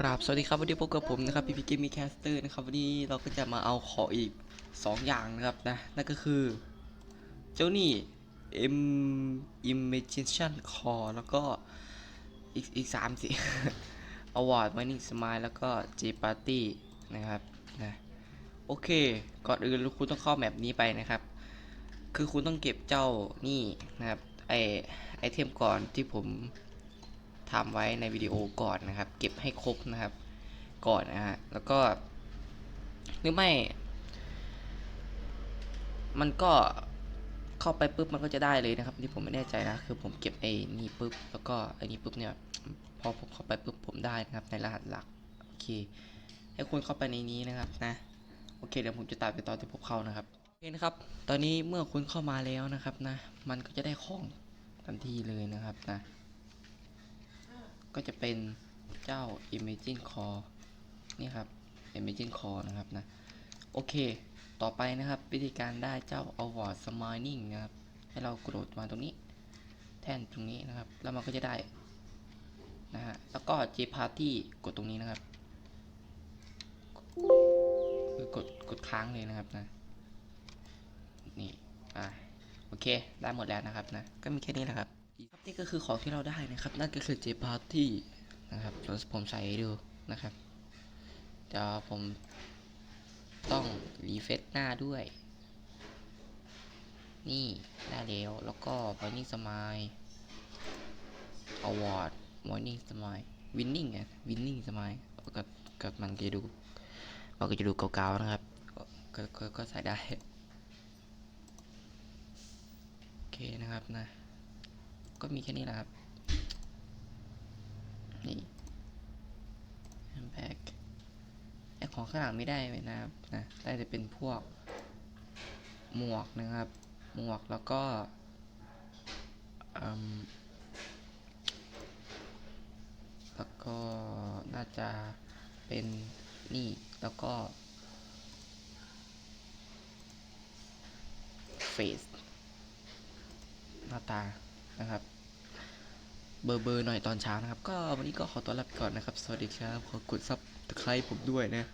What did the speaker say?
ครับสวัสดีครับวันนี้พบกับผมนะครับพีพีเกมมีแคสเตอร์นะครับวันนี้เราก็จะมาเอาของอีก 2 อย่างนะครับนะนั่นก็คือ เจ้านี่ M Imagination Core แล้วก็อีกอีกสามสิ Award Mining Smile แล้วก็ J Party นะครับนะโอเค ก่อนอื่นคุณต้องเข้าแมปนี้ไปนะครับ คือคุณต้องเก็บเจ้านี่นะครับไอไอเทมก่อนที่ผม ทำไว้ในวิดีโอก่อนนะครับ เก็บให้ครบนะครับ ก่อนนะฮะแล้วก็ หรือไม่ มันก็เข้าไปปุ๊บมันก็จะได้เลยนะครับ นี่ผมไม่แน่ใจนะ คือผมเก็บไอ้นี่ปุ๊บแล้วก็ไอ้นี่ปุ๊บเนี่ยพอผมเข้าไปปุ๊บผมได้นะครับ ในรหัสหลักโอเค ให้คุณเข้าไปในนี้นะครับนะโอเคเดี๋ยวผมจะตัดไปตอนที่ผมเข้านะครับโอเคนะครับ ตอนนี้เมื่อคุณเข้ามาแล้วนะครับนะ มันก็จะได้ของทันทีเลยนะครับนะ ก็จะเป็นเจ้า Imagine Core นี่ครับ Imagine Core นะครับนะ โอเค ต่อไปนะครับ วิธีการได้เจ้า Award Smiling นะครับ ให้เรากรดมาตรงนี้ แท่นตรงนี้นะครับ แล้วมันก็จะได้นะฮะ แล้วก็ J Party กดตรงนี้นะครับคือกด กดค้างเลยนะครับนะ นี่ อะโอเค ได้หมดแล้วนะครับนะ ก็มีแค่นี้แหละครับ ครับนี่ก็คือของที่เราได้นะครับนั่นก็คือ J Party นะครับเดี๋ยวผมใส่ดูนะครับเดี๋ยวผมต้องรีเฟซหน้าด้วย นี่ได้แล้วแล้วก็ Morning Smile Award Morning Smile Winning อะ Winning Smile ก็ก็มันจะดูมันก็จะดูเก่าๆนะครับก็ก็ก็ใส่ได้ โอเคนะครับนะ ก็มีแค่นี้แหละครับ นี่แบ็กไอของข้างหลังไม่ได้เลยนะครับนะได้แต่เป็นพวก หมวกนะครับ หมวกแล้วก็แล้วก็น่าจะเป็นนี่แล้วก็เฟสหน้าตา นะครับ เบอร์เบอร์หน่อยตอนเช้านะครับ ก็วันนี้ก็ขอตัวลาไปก่อนนะครับ สวัสดีครับ ขอกดซับตะไคร้ผมด้วยนะ